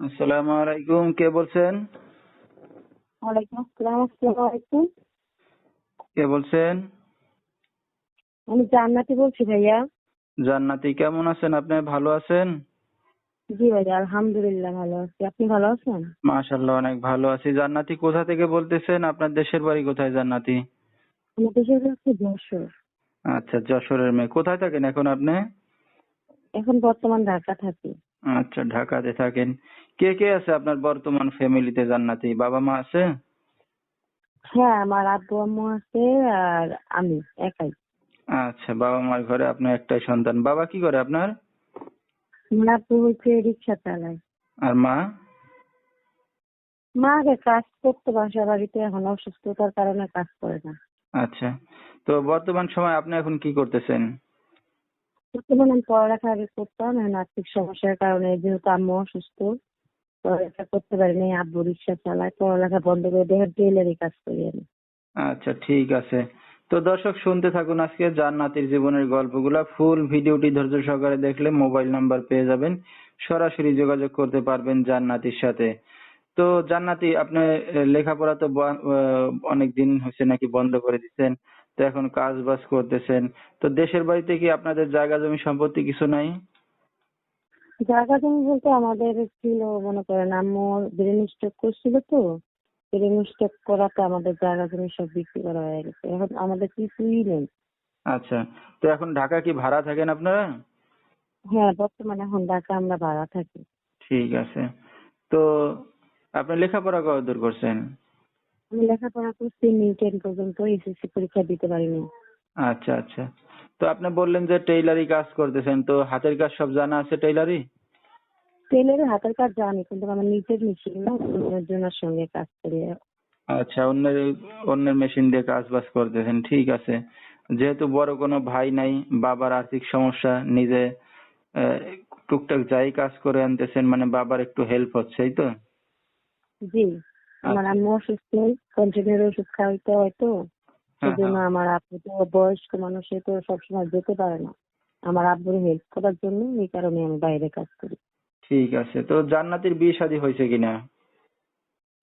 আসসালামু আলাইকুম কে বলছেন? ওয়ালাইকুম আসসালাম আসসালামু আলাইকুম। কে বলছেন? আমি জান্নাতি বলছি ভাইয়া। জান্নাতি কেমন আছেন আপনি? ভালো আছেন? জি ভাইয়া আলহামদুলিল্লাহ ভালো আছি। আপনি ভালো আছেন? মাশাআল্লাহ অনেক ভালো আছি। জান্নাতি কোথা থেকে বলতেছেন? আপনার দেশের বাড়ি কোথায় জান্নাতি? আমার দেশের হচ্ছে যশোর। আচ্ছা যশোরের মেয়ে। কোথায় থাকেন এখন আপনি? এখন বর্তমান ঢাকা থাকি। আচ্ছা ঢাকাতে থাকেন। কে কে আছে আপনার বর্তমান ফ্যামিলিতে জান্নাতি বাবা মা আছে? হ্যাঁ আমার আব্বু আম্মু আছে আর আমি একাই। আচ্ছা বাবা মার ঘরে আপনার একটাই সন্তান। বাবা কি করে আপনার? আব্বু হচ্ছে রিক্সা চালায় আর মা? মা আগে কাজ করতো বাসা বাড়িতে এখন অসুস্থতার কারণে কাজ করে না। আচ্ছা তো বর্তমান সময় আপনি এখন কি করতেছেন? বর্তমানে আমি পড়ালেখা আগে করতাম এখন আর্থিক সমস্যার কারণে যেহেতু আম্মু অসুস্থ। পড়ালেখা করতে পারিনি আব্বু রিক্সা চালায়, পড়ালেখা বন্ধ করে দেখে টেলারি কাজ করি আমি। আচ্ছা ঠিক আছে। তো দর্শক, শুনতে থাকুন আজকে জান্নাতির জীবনের গল্পগুলা। ফুল ভিডিওটি ধৈর্য সহকারে দেখলে মোবাইল নাম্বার পেয়ে যাবেন। সরাসরি যোগাযোগ করতে পারবেন জান্নাতির সাথে। তো জান্নাতি, আপনি লেখাপড়া তো অনেক দিন হয়েছে নাকি বন্ধ করে দিচ্ছেন, তো এখন কাজ বাজ করতেছেন। তো দেশের বাড়িতে কি আপনাদের জায়গা জমি সম্পত্তি কিছু নাই? জায়গা জমি বলতে আমাদের ছিল মনে করেন আম্মু ব্রেন স্ট্রোক করছিল তো ব্রেন স্ট্রোক করাতে আমাদের জায়গা জমি সব বিক্রি করা হয়ে গেছে। এখন আমাদের কিছুই নেই। আচ্ছা তো এখন ঢাকা কি ভাড়া থাকেন আপনারা? হ্যাঁ বর্তমানে এখন ঢাকা আমরা ভাড়া থাকি। ঠিক আছে। তো আপনি লেখাপড়া কতদূর করছেন? আমি লেখাপড়া করছি নিউ টেন পর্যন্ত এসএসসি পরীক্ষা দিতে পারিনি। আচ্ছা আচ্ছা। তো আপনি বললেন যে টেইলারি কাজ করতেছেন তো হাতের কাজ সব জানা আছে টেইলারি টেলারের হাতের কাজ জানি কিন্তু আমার নিজের মেশিন না অন্যজনের সঙ্গে কাজ করি। আচ্ছা অন্যের অন্যের মেশিন দিয়ে কাজ বাজ করতেছেন ঠিক আছে। যেহেতু বড় কোনো ভাই নাই বাবার আর্থিক সমস্যা নিজে আহ, টুকটাক যাই কাজ করে আনতেছেন মানে বাবার একটু হেল্প হচ্ছে এই তো? জি আমার আম্মু অসুস্থ কন্টিনিউর ওষুধ খাওয়াইতে হয় তো। হ্যাঁ, সেজন্য আমার আব্বু তো বয়স্ক মানুষ সে তো সবসময় যেতে পারে না। আমার আব্বুর হেল্প করার জন্য এই কারণে আমি বাইরে কাজ করি। ঠিক আছে তো জান্নাতির বিয়ে শাদী হয়েছে কিনা?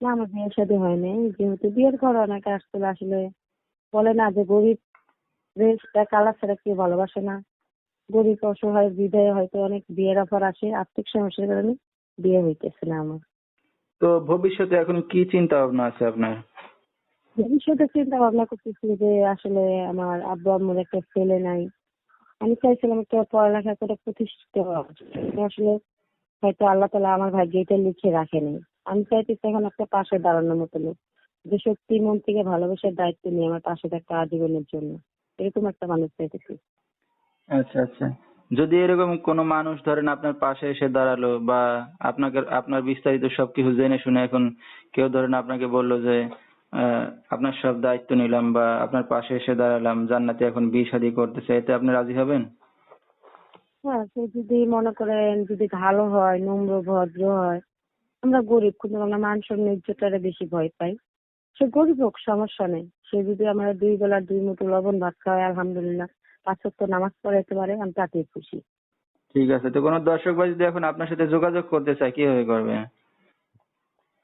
না আমার বিয়ের সাথে হয়নি যেহেতু বিয়ের ঘর অনেক আসলে আসলে বলে না যে গরিব রেসটা কালার ছাড়া কেউ ভালোবাসে না। গরিব অসহায় বিদায় হয়তো অনেক বিয়ের অফার আসে আর্থিক সমস্যার কারণে বিয়ে হইতেছে না আমার। তো ভবিষ্যতে এখন কি চিন্তা ভাবনা আছে আপনার? ভবিষ্যতে চিন্তা ভাবনা করতেছি যে আসলে আমার আব্বু আম্মুর একটা ছেলে নাই। আমি চাইছিলাম একটা পড়ালেখা করে প্রতিষ্ঠিত হওয়া আসলে হয়তো আল্লাহ তালা আমার ভাগ্যে এটা লিখে রাখেনি। আমি চাইতেছি এখন একটা পাশে দাঁড়ানোর মতো লোক, যে সত্যি মন থেকে ভালোবাসার দায়িত্ব নিয়ে আমার পাশে থাকতে আজীবনের জন্য। এরকম একটা মানুষ চাইতেছি। আচ্ছা আচ্ছা। যদি এরকম কোনো মানুষ ধরেন আপনার পাশে এসে দাঁড়াল বা আপনাকে, আপনার বিস্তারিত সবকিছু জেনে শুনে এখন কেউ ধরেন আপনাকে বলল যে আপনার সব দায়িত্ব নিলাম বা আপনার পাশে এসে দাঁড়ালাম জান্নাতে এখন বিয়ে শাদী করতেছে এতে আপনি রাজি হবেন? হ্যাঁ সে যদি মনে করেন যদি ভালো হয় নম্র ভদ্র হয় আমরা গরিব কিন্তু আমরা মান সম্মান বেশি ভয় পাই। সে গরিব হোক সমস্যা নেই। সে যদি আমরা দুই বেলা দুই মুঠো লবণ ভাত খাওয়ায় আলহামদুলিল্লাহ পাঁচ ওয়াক্ত নামাজ পড়াইতে পারে আমি তাতেই খুশি। ঠিক আছে তো কোনো দর্শক ভাই যদি এখন আপনার সাথে যোগাযোগ করতে চায় কীভাবে করবে?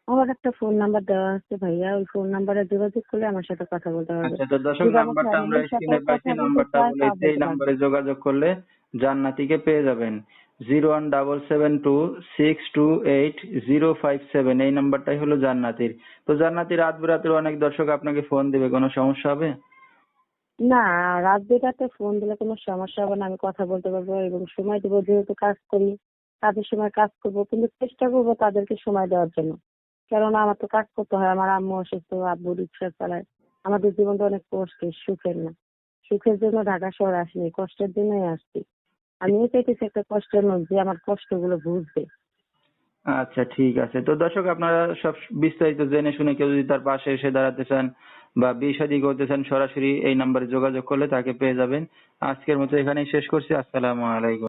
আমার একটা ফোন নাম্বার দেওয়া আছে ভাইয়া ওই ফোন নাম্বারে যোগাযোগ করলে আমার সাথে কথা বলতে পারবে। আচ্ছা তো দর্শক নাম্বারটা আমরা স্ক্রিনে বলতে নাম্বারটা বলে এই নাম্বারে যোগাযোগ করলে জান্নাতিকে পেয়ে যাবেন। Zero one double seven two six two eight zero five seven এই নাম্বারটাই হলো জান্নাতির। তো জান্নাতির রাত বেরাতের অনেক দর্শক আপনাকে ফোন দিবে কোনো সমস্যা হবে? না রাত বেরাতে ফোন দিলে কোনো সমস্যা হবে না আমি কথা বলতে পারব এবং সময় দেবো যেহেতু কাজ করি কাজের সময় কাজ করব কিন্তু চেষ্টা করব তাদেরকে সময় দেওয়ার জন্য। কেননা আমার তো কাজ করতে হয়, আমার আম্মু অসুস্থ, আব্বু রিক্সা চালায়। আমাদের জীবনটা অনেক কষ্টের, সুখের না। সুখের জন্য ঢাকা শহরে আসিনি, কষ্টের জন্যই আসছি। আমিও চাইতেছি একটা কষ্টের মধ্যে আমার কষ্টগুলো বুঝবে। আচ্ছা ঠিক আছে। তো দর্শক, আপনারা সব বিস্তারিত জেনে শুনে কেউ যদি তার পাশে এসে দাঁড়াতে চান বা বিয়ে শাদী করতে চান, সরাসরি এই নাম্বারে যোগাযোগ করলে তাকে পেয়ে যাবেন। আজকের মতো এখানেই শেষ করছি। আসসালামু আলাইকুম।